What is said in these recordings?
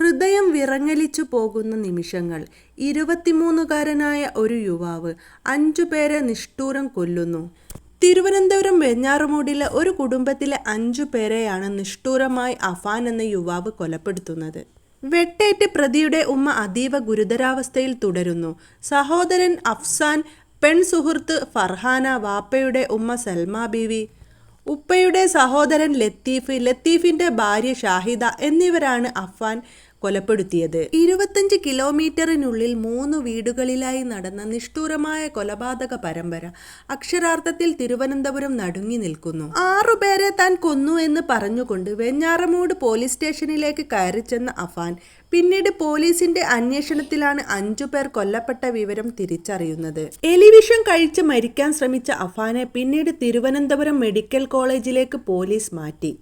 ഹൃദയം വിറങ്ങലിച്ചു പോകുന്ന നിമിഷങ്ങൾ. ഇരുപത്തിമൂന്നുകാരനായ ഒരു യുവാവ് അഞ്ചു പേരെ നിഷ്ഠൂരം കൊല്ലുന്നു. തിരുവനന്തപുരം വെഞ്ഞാറുമൂടിലെ ഒരു കുടുംബത്തിലെ അഞ്ചു പേരെയാണ് നിഷ്ഠൂരമായി അഫാൻ എന്ന യുവാവ് കൊലപ്പെടുത്തുന്നത്. വെട്ടേറ്റ് പ്രതിയുടെ ഉമ്മ അതീവ ഗുരുതരാവസ്ഥയിൽ തുടരുന്നു. സഹോദരൻ അഫ്സാൻ പെൺ സുഹൃത്ത് ഫർഹാന വാപ്പയുടെ ഉമ്മ സൽമ ബീവി ഉപ്പയുടെ സഹോദരൻ ലത്തീഫ് ലത്തീഫിന്റെ ഭാര്യ ഷാഹിദ എന്നിവരാണ് അഫാൻ കൊലപ്പെടുത്തിയത്. ഇരുപത്തഞ്ച് കിലോമീറ്ററിനുള്ളിൽ മൂന്ന് വീടുകളിലായി നടന്ന നിഷ്ഠൂരമായ കൊലപാതക പരമ്പര അക്ഷരാർത്ഥത്തിൽ തിരുവനന്തപുരം നടുങ്ങി നിൽക്കുന്നു. ആറുപേരെ താൻ കൊന്നു എന്ന് പറഞ്ഞുകൊണ്ട് വെഞ്ഞാറമൂട് പോലീസ് സ്റ്റേഷനിലേക്ക് കയറി ചെന്ന അഫാൻ പിന്നീട് പോലീസിന്റെ അന്വേഷണത്തിലാണ് അഞ്ചു പേർ കൊല്ലപ്പെട്ട വിവരം തിരിച്ചറിയുന്നത്. എലിവിഷം കഴിച്ച് മരിക്കാൻ ശ്രമിച്ച അഫാനെ പിന്നീട് തിരുവനന്തപുരം മെഡിക്കൽ കോളേജിലേക്ക് പോലീസ് മാറ്റി.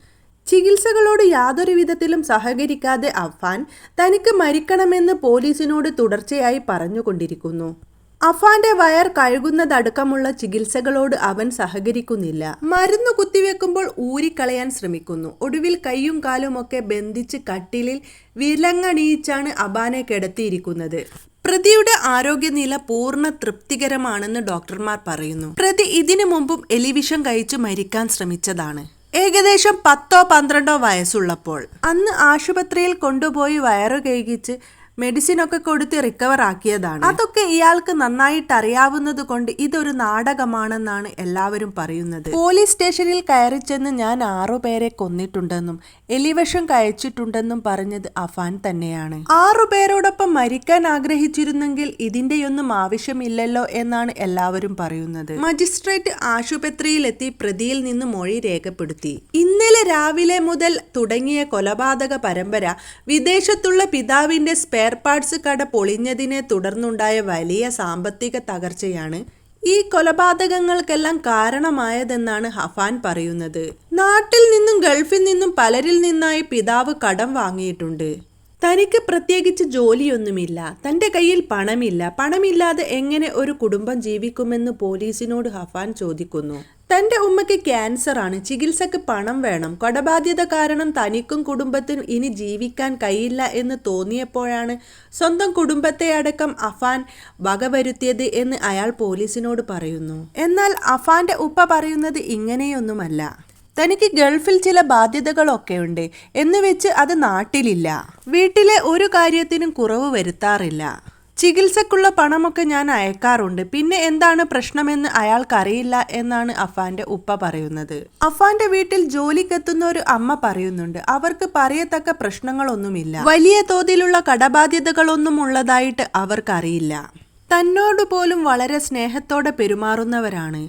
ചികിത്സകളോട് യാതൊരു വിധത്തിലും സഹകരിക്കാതെ അഫാൻ തനിക്ക് മരിക്കണമെന്ന് പോലീസിനോട് തുടർച്ചയായി പറഞ്ഞുകൊണ്ടിരിക്കുന്നു. അഫാന്റെ വയർ കഴുകുന്നതടക്കമുള്ള ചികിത്സകളോട് അവൻ സഹകരിക്കുന്നില്ല. മരുന്ന് കുത്തിവെക്കുമ്പോൾ ഊരിക്കളയാൻ ശ്രമിക്കുന്നു. ഒടുവിൽ കൈയും കാലും ഒക്കെ ബന്ധിച്ച് കട്ടിലിൽ വിലങ്ങണിയിച്ചാണ് അബാനെ കിടത്തിയിരിക്കുന്നത്. പ്രതിയുടെ ആരോഗ്യനില പൂർണ തൃപ്തികരമാണെന്ന് ഡോക്ടർമാർ പറയുന്നു. പ്രതി ഇതിനു മുമ്പും എലിവിഷം കഴിച്ചു മരിക്കാൻ ശ്രമിച്ചതാണ്. ഏകദേശം പത്തോ പന്ത്രണ്ടോ വയസ്സുള്ളപ്പോൾ അന്ന് ആശുപത്രിയിൽ കൊണ്ടുപോയി വയറു കഴുകിച്ച് മെഡിസിൻ ഒക്കെ കൊടുത്ത് റിക്കവർ ആക്കിയതാണ്. അതൊക്കെ ഇയാൾക്ക് നന്നായിട്ട് അറിയാവുന്നത് കൊണ്ട് ഇതൊരു നാടകമാണെന്നാണ് എല്ലാവരും പറയുന്നത്. പോലീസ് സ്റ്റേഷനിൽ കയറി ചെന്ന് ഞാൻ ആറുപേരെ കൊന്നിട്ടുണ്ടെന്നും എലിവശം കയച്ചിട്ടുണ്ടെന്നും പറഞ്ഞത് അഫാൻ തന്നെയാണ്. ആറുപേരോടൊപ്പം മരിക്കാൻ ആഗ്രഹിച്ചിരുന്നെങ്കിൽ ഇതിന്റെയൊന്നും ആവശ്യമില്ലല്ലോ എന്നാണ് എല്ലാവരും പറയുന്നത്. മജിസ്ട്രേറ്റ് ആശുപത്രിയിലെത്തി പ്രതിയിൽ നിന്ന് മൊഴി രേഖപ്പെടുത്തി. ഇന്നലെ രാവിലെ മുതൽ തുടങ്ങിയ കൊലപാതക പരമ്പര വിദേശത്തുള്ള പിതാവിന്റെ സ്പെയർ പാർട്സ് കട പൊളിഞ്ഞതിനെ തുടർന്നുണ്ടായ വലിയ സാമ്പത്തിക തകർച്ചയാണ് ഈ കൊലപാതകങ്ങൾക്കെല്ലാം കാരണമായതെന്നാണ് ഹഫാൻ പറയുന്നത്. നാട്ടിൽ നിന്നും ഗൾഫിൽ നിന്നും പലരിൽ നിന്നായി പിതാവ് കടം വാങ്ങിയിട്ടുണ്ട്. തനിക്ക് പ്രത്യേകിച്ച് ജോലിയൊന്നുമില്ല. തന്റെ കയ്യിൽ പണമില്ല. പണമില്ലാതെ എങ്ങനെ ഒരു കുടുംബം ജീവിക്കുമെന്ന് പോലീസിനോട് ഹഫാൻ ചോദിക്കുന്നു. തന്റെ ഉമ്മയ്ക്ക് ക്യാൻസർ ആണ് ചികിത്സക്ക് പണം വേണം. കടബാധ്യത കാരണം തനിക്കും കുടുംബത്തിനും ഇനി ജീവിക്കാൻ കഴിയില്ല എന്ന് തോന്നിയപ്പോഴാണ് സ്വന്തം കുടുംബത്തെ അടക്കം അഫാൻ വകവരുത്തിയത് എന്ന് അയാൾ പോലീസിനോട് പറയുന്നു. എന്നാൽ അഫാന്റെ ഉപ്പ പറയുന്നത് ഇങ്ങനെയൊന്നുമല്ല. തനിക്ക് ഗൾഫിൽ ചില ബാധ്യതകളൊക്കെ ഉണ്ട്. എന്ന് വെച്ച് അത് നാട്ടിലില്ല. വീട്ടിലെ ഒരു കാര്യത്തിനും കുറവ് വരുത്താറില്ല. ചികിത്സക്കുള്ള പണമൊക്കെ ഞാൻ അയക്കാറുണ്ട്. പിന്നെ എന്താണ് പ്രശ്നമെന്ന് അയാൾക്കറിയില്ല എന്നാണ് അഫാന്റെ ഉപ്പ പറയുന്നത്. അഫാന്റെ വീട്ടിൽ ജോലിക്കെത്തുന്ന ഒരു അമ്മ പറയുന്നുണ്ട്. അവർക്ക് പറയത്തക്ക പ്രശ്നങ്ങളൊന്നുമില്ല. വലിയ തോതിലുള്ള കടബാധ്യതകളൊന്നും ഉള്ളതായിട്ട് അവർക്കറിയില്ല. തന്നോട് പോലും വളരെ സ്നേഹത്തോടെ പെരുമാറുന്നവരാണ്.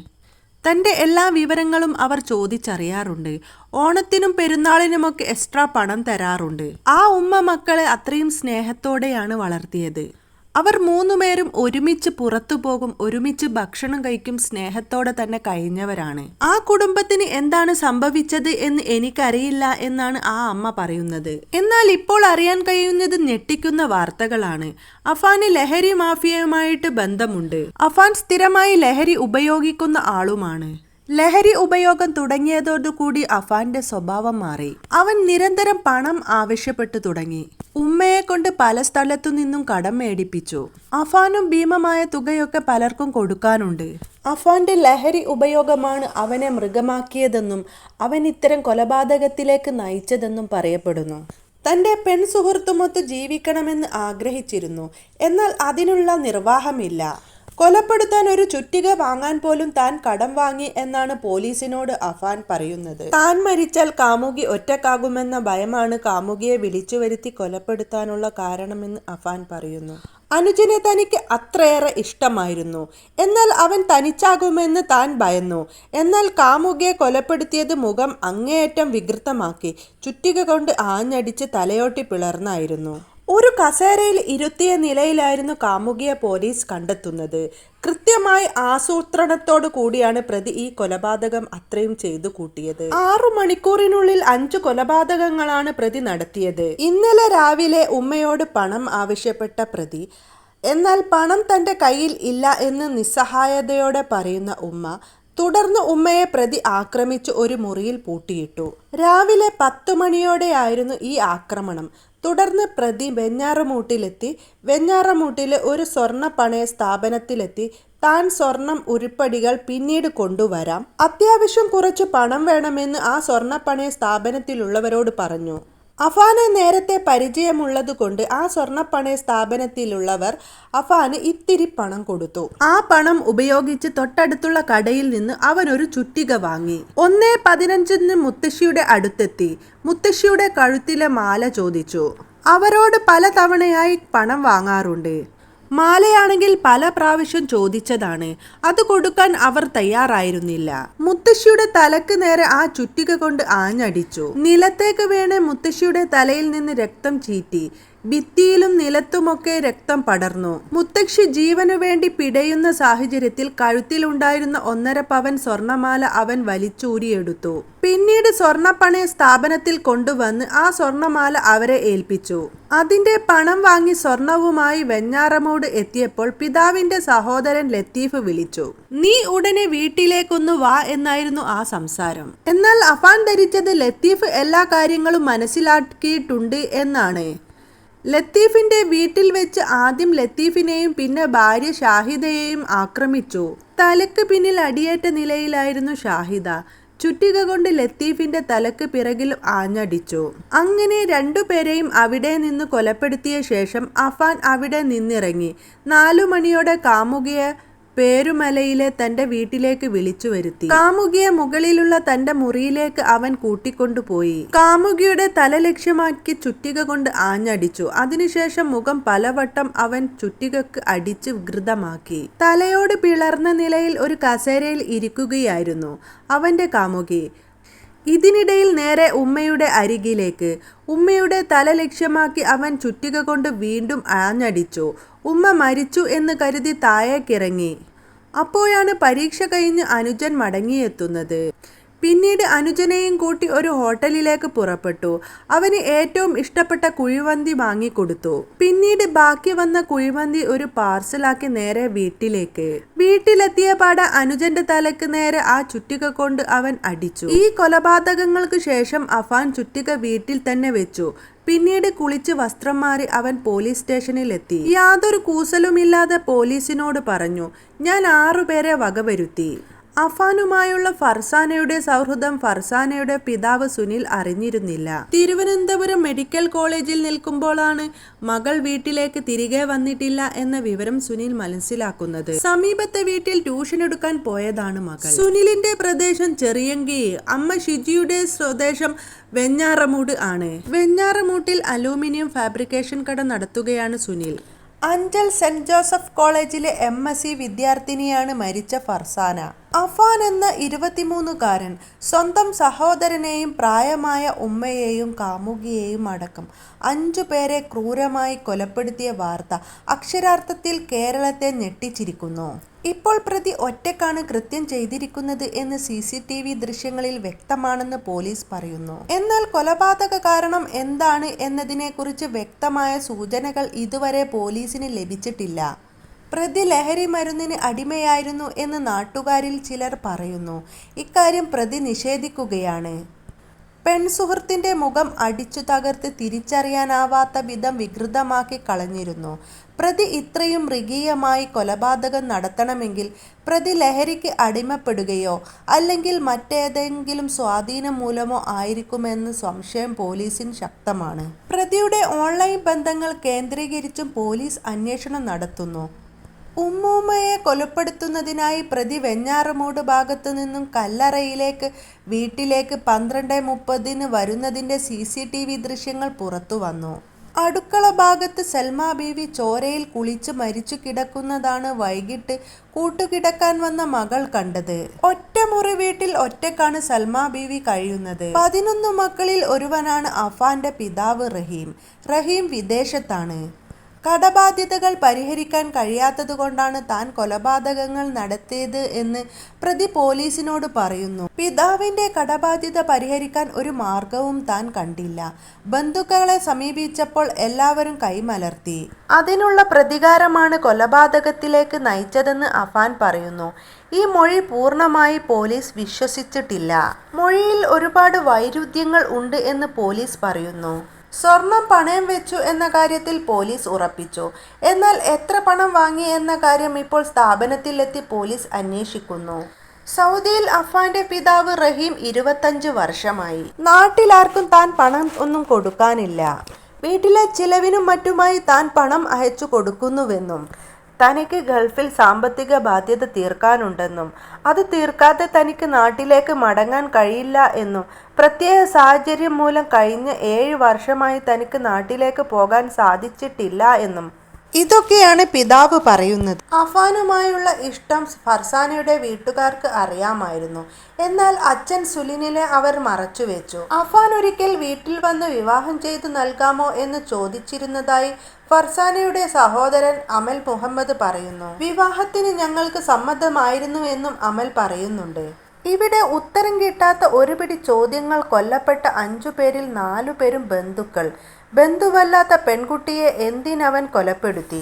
തന്റെ എല്ലാ വിവരങ്ങളും അവർ ചോദിച്ചറിയാറുണ്ട്. ഓണത്തിനും പെരുന്നാളിനുമൊക്കെ എക്സ്ട്രാ പണം തരാറുണ്ട്. ആ ഉമ്മ മക്കളെ അത്രയും സ്നേഹത്തോടെയാണ് വളർത്തിയത്. അവർ മൂന്നുപേരും ഒരുമിച്ച് പുറത്തു പോകും ഒരുമിച്ച് ഭക്ഷണം കഴിക്കും സ്നേഹത്തോടെ തന്നെ കഴിഞ്ഞവരാണ്. ആ കുടുംബത്തിന് എന്താണ് സംഭവിച്ചത് എന്ന് എനിക്കറിയില്ല എന്നാണ് ആ അമ്മ പറയുന്നത്. എന്നാൽ ഇപ്പോൾ അറിയാൻ കഴിയുന്നത് ഞെട്ടിക്കുന്ന വാർത്തകളാണ്. അഫാന് ലഹരി മാഫിയയുമായിട്ട് ബന്ധമുണ്ട്. അഫാൻ സ്ഥിരമായി ലഹരി ഉപയോഗിക്കുന്ന ആളുമാണ്. ലഹരി ഉപയോഗം തുടങ്ങിയതോടുകൂടി അഫാന്റെ സ്വഭാവം മാറി. അവൻ നിരന്തരം പണം ആവശ്യപ്പെട്ടു തുടങ്ങി. ഉമ്മയെ കൊണ്ട് പല സ്ഥലത്തു നിന്നും കടം മേടിപ്പിച്ചു. അഫാനും ഭീമമായ തുകയൊക്കെ പലർക്കും കൊടുക്കാനുണ്ട്. അഫാന്റെ ലഹരി ഉപയോഗമാണ് അവനെ മൃഗമാക്കിയതെന്നും അവൻ ഇത്തരം കൊലപാതകത്തിലേക്ക് നയിച്ചതെന്നും പറയപ്പെടുന്നു. തന്റെ പെൺസുഹൃത്തുമൊത്ത് ജീവിക്കണമെന്ന് ആഗ്രഹിച്ചിരുന്നു. എന്നാൽ അതിനുള്ള നിർവാഹമില്ല. കൊലപ്പെടുത്താൻ ഒരു ചുറ്റിക വാങ്ങാൻ പോലും താൻ കടം വാങ്ങി എന്നാണ് പോലീസിനോട് അഫാൻ പറയുന്നത്. താൻ മരിച്ചാൽ കാമുകി ഒറ്റക്കാകുമെന്ന ഭയമാണ് കാമുകിയെ വിളിച്ചു വരുത്തി കൊലപ്പെടുത്താനുള്ള കാരണമെന്ന് അഫാൻ പറയുന്നു. അനുജിനെ തനിക്ക് അത്രയേറെ ഇഷ്ടമായിരുന്നു. എന്നാൽ അവൻ തനിച്ചാകുമെന്ന് താൻ ഭയന്നു. എന്നാൽ കാമുകിയെ കൊലപ്പെടുത്തിയത് മുഖം അങ്ങേയറ്റം വികൃതമാക്കി ചുറ്റിക കൊണ്ട് ആഞ്ഞടിച്ച് തലയോട്ടി പിളർന്നായിരുന്നു. ഒരു കസേരയിൽ ഇരുത്തിയ നിലയിലായിരുന്നു കാമുകിയെ പോലീസ് കണ്ടെത്തുന്നത്. കൃത്യമായി ആസൂത്രണത്തോടു കൂടിയാണ് പ്രതി ഈ കൊലപാതകം അത്രയും ചെയ്തു കൂട്ടിയത്. ആറു മണിക്കൂറിനുള്ളിൽ അഞ്ചു കൊലപാതകങ്ങളാണ് പ്രതി നടത്തിയത്. ഇന്നലെ രാവിലെ ഉമ്മയോട് പണം ആവശ്യപ്പെട്ട പ്രതി എന്നാൽ പണം തന്റെ കയ്യിൽ ഇല്ല എന്ന് നിസ്സഹായതയോടെ പറയുന്ന ഉമ്മ തുടർന്ന് ഉമ്മയെ പ്രതി ആക്രമിച്ച് ഒരു മുറിയിൽ പൂട്ടിയിട്ടു. രാവിലെ പത്തു മണിയോടെയായിരുന്നു ഈ ആക്രമണം. തുടർന്ന് പ്രതി വെഞ്ഞാറമൂട്ടിലെത്തി. വെഞ്ഞാറമൂട്ടിലെ ഒരു സ്വർണ പണയ സ്ഥാപനത്തിലെത്തി. താൻ സ്വർണം ഉരുപ്പടികൾ പിന്നീട് കൊണ്ടുവരാം. അത്യാവശ്യം കുറച്ച് പണം വേണമെന്ന് ആ സ്വർണ പണയ സ്ഥാപനത്തിലുള്ളവരോട് പറഞ്ഞു. അഫാനെ നേരത്തെ പരിചയമുള്ളതുകൊണ്ട് ആ സ്വർണപ്പണയ സ്ഥാപനത്തിലുള്ളവർ അഫാന് ഇത്തിരി പണം കൊടുത്തു. ആ പണം ഉപയോഗിച്ച് തൊട്ടടുത്തുള്ള കടയിൽ നിന്ന് അവൻ ഒരു ചുറ്റിക വാങ്ങി. ഒന്നേ പതിനഞ്ചിന് മുത്തശ്ശിയുടെ അടുത്തെത്തി. മുത്തശ്ശിയുടെ കഴുത്തിലെ മാല ചോദിച്ചു. അവരോട് പലതവണയായി പണം വാങ്ങാറുണ്ട്. മാലയാണെങ്കിൽ പല പ്രാവശ്യം ചോദിച്ചതാണ്. അത് കൊടുക്കാൻ അവർ തയ്യാറായിരുന്നില്ല. മുത്തശ്ശിയുടെ തലക്ക് നേരെ ആ ചുറ്റിക കൊണ്ട് ആഞ്ഞടിച്ചു. നിലത്തേക്ക് വീണ് മുത്തശ്ശിയുടെ തലയിൽ നിന്ന് രക്തം ചീറ്റി. ഭിത്തിയിലും നിലത്തുമൊക്കെ രക്തം പടർന്നു. മുത്തക്ഷി ജീവനു വേണ്ടി പിടയുന്ന സാഹചര്യത്തിൽ കഴുത്തിലുണ്ടായിരുന്ന ഒന്നര പവൻ സ്വർണമാല അവൻ വലിച്ചൂരിയെടുത്തു. പിന്നീട് സ്വർണപ്പണയ സ്ഥാപനത്തിൽ കൊണ്ടുവന്ന് ആ സ്വർണമാല അവരെ ഏൽപ്പിച്ചു. അതിന്റെ പണം വാങ്ങി സ്വർണവുമായി വെഞ്ഞാറമോട് എത്തിയപ്പോൾ പിതാവിന്റെ സഹോദരൻ ലത്തീഫ് വിളിച്ചു. നീ ഉടനെ വീട്ടിലേക്കൊന്നു വാ എന്നായിരുന്നു ആ സംസാരം. എന്നാൽ അഫാൻ ധരിച്ചത് ലത്തീഫ് എല്ലാ കാര്യങ്ങളും മനസ്സിലാക്കിയിട്ടുണ്ട് എന്നാണ്. ലത്തീഫിന്റെ വീട്ടിൽ വെച്ച് ആദ്യം ലത്തീഫിനെയും പിന്നെ ഭാര്യ ഷാഹിദയെയും ആക്രമിച്ചു. തലക്ക് പിന്നിൽ അടിയേറ്റ നിലയിലായിരുന്നു ഷാഹിദ. ചുറ്റിക കൊണ്ട് ലത്തീഫിന്റെ തലക്ക് പിറകിൽ ആഞ്ഞടിച്ചു. അങ്ങനെ രണ്ടുപേരെയും അവിടെ നിന്ന് കൊലപ്പെടുത്തിയ ശേഷം അഫാൻ അവിടെ നിന്നിറങ്ങി. നാലു മണിയോടെ കാമുകിയെ പേരുമലയിലെ തന്റെ വീട്ടിലേക്ക് വിളിച്ചു വരുത്തി. കാമുകിയെ മുകളിലുള്ള തന്റെ മുറിയിലേക്ക് അവൻ കൂട്ടിക്കൊണ്ടുപോയി. കാമുകിയുടെ തല ലക്ഷ്യമാക്കി ചുറ്റിക കൊണ്ട് ആഞ്ഞടിച്ചു. അതിനുശേഷം മുഖം പലവട്ടം അവൻ ചുറ്റികക്ക് അടിച്ച് വികൃതമാക്കി. തലയോട് പിളർന്ന നിലയിൽ ഒരു കസേരയിൽ ഇരിക്കുകയായിരുന്നു അവന്റെ കാമുകി. ഇതിനിടയിൽ നേരെ ഉമ്മയുടെ അരികിലേക്ക്. ഉമ്മയുടെ തല ലക്ഷ്യമാക്കി അവൻ ചുറ്റിക കൊണ്ട് വീണ്ടും ആഞ്ഞടിച്ചു. ഉമ്മ മരിച്ചു എന്ന് കരുതി താഴേക്കിറങ്ങി. അപ്പോഴാണ് പരീക്ഷ കഴിഞ്ഞ് അനുജൻ മടങ്ങിയെത്തുന്നത്. പിന്നീട് അനുജനെയും കൂട്ടി ഒരു ഹോട്ടലിലേക്ക് പുറപ്പെട്ടു. അവന് ഏറ്റവും ഇഷ്ടപ്പെട്ട കുഴിമന്തി വാങ്ങിക്കൊടുത്തു. പിന്നീട് ബാക്കി വന്ന കുഴിമന്തി ഒരു പാർസലാക്കി നേരെ വീട്ടിലേക്ക്. വീട്ടിലെത്തിയ പാട അനുജന്റെ തലക്ക് നേരെ ആ ചുറ്റിക കൊണ്ട് അവൻ അടിച്ചു. ഈ കൊലപാതകങ്ങൾക്ക് ശേഷം അഫാൻ ചുറ്റിക വീട്ടിൽ തന്നെ വെച്ചു. പിന്നീട് കുളിച്ച് വസ്ത്രം മാറി അവൻ പോലീസ് സ്റ്റേഷനിലെത്തി. യാതൊരു കൂസലുമില്ലാതെ പോലീസിനോട് പറഞ്ഞു ഞാൻ ആറുപേരെ വകവരുത്തി. അഫാനുമായുള്ള ഫർസാനയുടെ സൗഹൃദം ഫർസാനയുടെ പിതാവ് സുനിൽ അറിഞ്ഞിരുന്നില്ല. തിരുവനന്തപുരം മെഡിക്കൽ കോളേജിൽ നിൽക്കുമ്പോഴാണ് മകൾ വീട്ടിലേക്ക് തിരികെ വന്നിട്ടില്ല എന്ന വിവരം സുനിൽ മനസ്സിലാക്കുന്നത്. സമീപത്തെ വീട്ടിൽ ട്യൂഷൻ എടുക്കാൻ പോയതാണ് മകൾ. സുനിലിന്റെ പ്രദേശം ചെറിയങ്കി അമ്മ ഷിജിയുടെ സ്വദേശം വെഞ്ഞാറമൂട് ആണ്. വെഞ്ഞാറമൂട്ടിൽ അലൂമിനിയം ഫാബ്രിക്കേഷൻ കട നടത്തുകയാണ് സുനിൽ. അഞ്ചൽ സെന്റ് ജോസഫ് കോളേജിലെ എം എസ് സി വിദ്യാർത്ഥിനിയാണ് മരിച്ച ഫർസാന. അഫാൻ എന്ന ഇരുപത്തിമൂന്നുകാരൻ സ്വന്തം സഹോദരനെയും പ്രായമായ ഉമ്മയെയും കാമുകിയെയും അടക്കം അഞ്ചു പേരെ ക്രൂരമായി കൊലപ്പെടുത്തിയ വാർത്ത അക്ഷരാർത്ഥത്തിൽ കേരളത്തെ ഞെട്ടിച്ചിരിക്കുന്നു. ഇപ്പോൾ പ്രതി ഒറ്റക്കാണ് കൃത്യം ചെയ്തിരിക്കുന്നത് എന്ന് സി സി ടി വി ദൃശ്യങ്ങളിൽ വ്യക്തമാണെന്ന് പോലീസ് പറയുന്നു. എന്നാൽ കൊലപാതക കാരണം എന്താണ് എന്നതിനെക്കുറിച്ച് വ്യക്തമായ സൂചനകൾ ഇതുവരെ പോലീസിന് ലഭിച്ചിട്ടില്ല. പ്രതി ലഹരി മരുന്നിന് അടിമയായിരുന്നു എന്ന് നാട്ടുകാരിൽ ചിലർ പറയുന്നു. ഇക്കാര്യം പ്രതി നിഷേധിക്കുകയാണ്. പെൺസുഹൃത്തിന്റെ മുഖം അടിച്ചു തകർത്ത് തിരിച്ചറിയാനാവാത്ത വിധം വികൃതമാക്കി കളഞ്ഞിരുന്നു. പ്രതി ഇത്രയും മൃഗീയമായി കൊലപാതകം നടത്തണമെങ്കിൽ പ്രതി ലഹരിക്ക് അടിമപ്പെടുകയോ അല്ലെങ്കിൽ മറ്റേതെങ്കിലും സ്വാധീനം മൂലമോ ആയിരിക്കുമെന്ന് സംശയം പോലീസിന് ശക്തമാണ്. പ്രതിയുടെ ഓൺലൈൻ ബന്ധങ്ങൾ കേന്ദ്രീകരിച്ചും പോലീസ് അന്വേഷണം നടത്തുന്നു. ഉമ്മൂമ്മയെ കൊലപ്പെടുത്തുന്നതിനായി പ്രതി വെഞ്ഞാറമൂട് ഭാഗത്തു നിന്നും കല്ലറയിലേക്ക് വീട്ടിലേക്ക് പന്ത്രണ്ട് മുപ്പതിന് വരുന്നതിന്റെ സി സി ടി വി ദൃശ്യങ്ങൾ പുറത്തു വന്നു. അടുക്കള ഭാഗത്ത് സൽമാ ബീവി ചോരയിൽ കുളിച്ച് മരിച്ചു കിടക്കുന്നതാണ് വൈകിട്ട് കൂട്ടുകിടക്കാൻ വന്ന മകൾ കണ്ടത്. ഒറ്റമുറി വീട്ടിൽ ഒറ്റക്കാണ് സൽമാ ബീവി കഴിയുന്നത്. പതിനൊന്ന് മക്കളിൽ ഒരുവനാണ് അഫാന്റെ പിതാവ് റഹീം. റഹീം വിദേശത്താണ്. കടബാധ്യതകൾ പരിഹരിക്കാൻ കഴിയാത്തതുകൊണ്ടാണ് താൻ കൊലപാതകങ്ങൾ നടത്തിയത് എന്ന് പ്രതി പോലീസിനോട് പറയുന്നു. പിതാവിന്റെ കടബാധ്യത പരിഹരിക്കാൻ ഒരു മാർഗവും താൻ കണ്ടില്ല. ബന്ധുക്കളെ സമീപിച്ചപ്പോൾ എല്ലാവരും കൈമലർത്തി. അതിനുള്ള പ്രതികാരമാണ് കൊലപാതകത്തിലേക്ക് നയിച്ചതെന്ന് അഫാൻ പറയുന്നു. ഈ മൊഴി പൂർണമായി പോലീസ് വിശ്വസിച്ചിട്ടില്ല. മൊഴിയിൽ ഒരുപാട് വൈരുദ്ധ്യങ്ങൾ ഉണ്ട് എന്ന് പോലീസ് പറയുന്നു. സ്വർണം പണയം വെച്ചു എന്ന കാര്യത്തിൽ പോലീസ് ഉറപ്പിച്ചു. എന്നാൽ എത്ര പണം വാങ്ങി എന്ന കാര്യം ഇപ്പോൾ സ്ഥാപനത്തിലെത്തി പോലീസ് അന്വേഷിക്കുന്നു. സൗദിയിൽ അഫാന്റെ പിതാവ് റഹീം ഇരുപത്തഞ്ച് വർഷമായി. നാട്ടിലാർക്കും താൻ പണം ഒന്നും കൊടുക്കാനില്ല. വീട്ടിലെ ചിലവിനും മറ്റുമായി താൻ പണം അയച്ചു കൊടുക്കുന്നുവെന്നും തനിക്ക് ഗൾഫിൽ സാമ്പത്തിക ബാധ്യത തീർക്കാനുണ്ടെന്നും അത് തീർക്കാതെ തനിക്ക് നാട്ടിലേക്ക് മടങ്ങാൻ കഴിയില്ല എന്നും പ്രത്യേക സാഹചര്യം മൂലം കഴിഞ്ഞ ഏഴ് വർഷമായി തനിക്ക് നാട്ടിലേക്ക് പോകാൻ സാധിച്ചിട്ടില്ല എന്നും ഇതൊക്കെയാണ് പിതാവ് പറയുന്നത്. അഫാനുമായുള്ള ഇഷ്ടം ഫർസാനയുടെ വീട്ടുകാർക്ക് അറിയാമായിരുന്നു. എന്നാൽ അച്ഛൻ സുലിനിനെ അവർ മറച്ചുവെച്ചു. അഫാൻ ഒരിക്കൽ വീട്ടിൽ വന്ന് വിവാഹം ചെയ്തു നൽകാമോ എന്ന് ചോദിച്ചിരുന്നതായി ഫർസാനയുടെ സഹോദരൻ അമൽ മുഹമ്മദ് പറയുന്നു. വിവാഹത്തിന് ഞങ്ങൾക്ക് സമ്മതമായിരുന്നു എന്നും അമൽ പറയുന്നുണ്ട്. ഇവിടെ ഉത്തരം കിട്ടാത്ത ഒരുപിടി ചോദ്യങ്ങൾ കൊല്ലപ്പെട്ട അഞ്ചു പേരിൽ നാലു പേരും ബന്ധുക്കൾ. ബന്ധുവല്ലാത്ത പെൺകുട്ടിയെ എന്തിനവൻ കൊലപ്പെടുത്തി?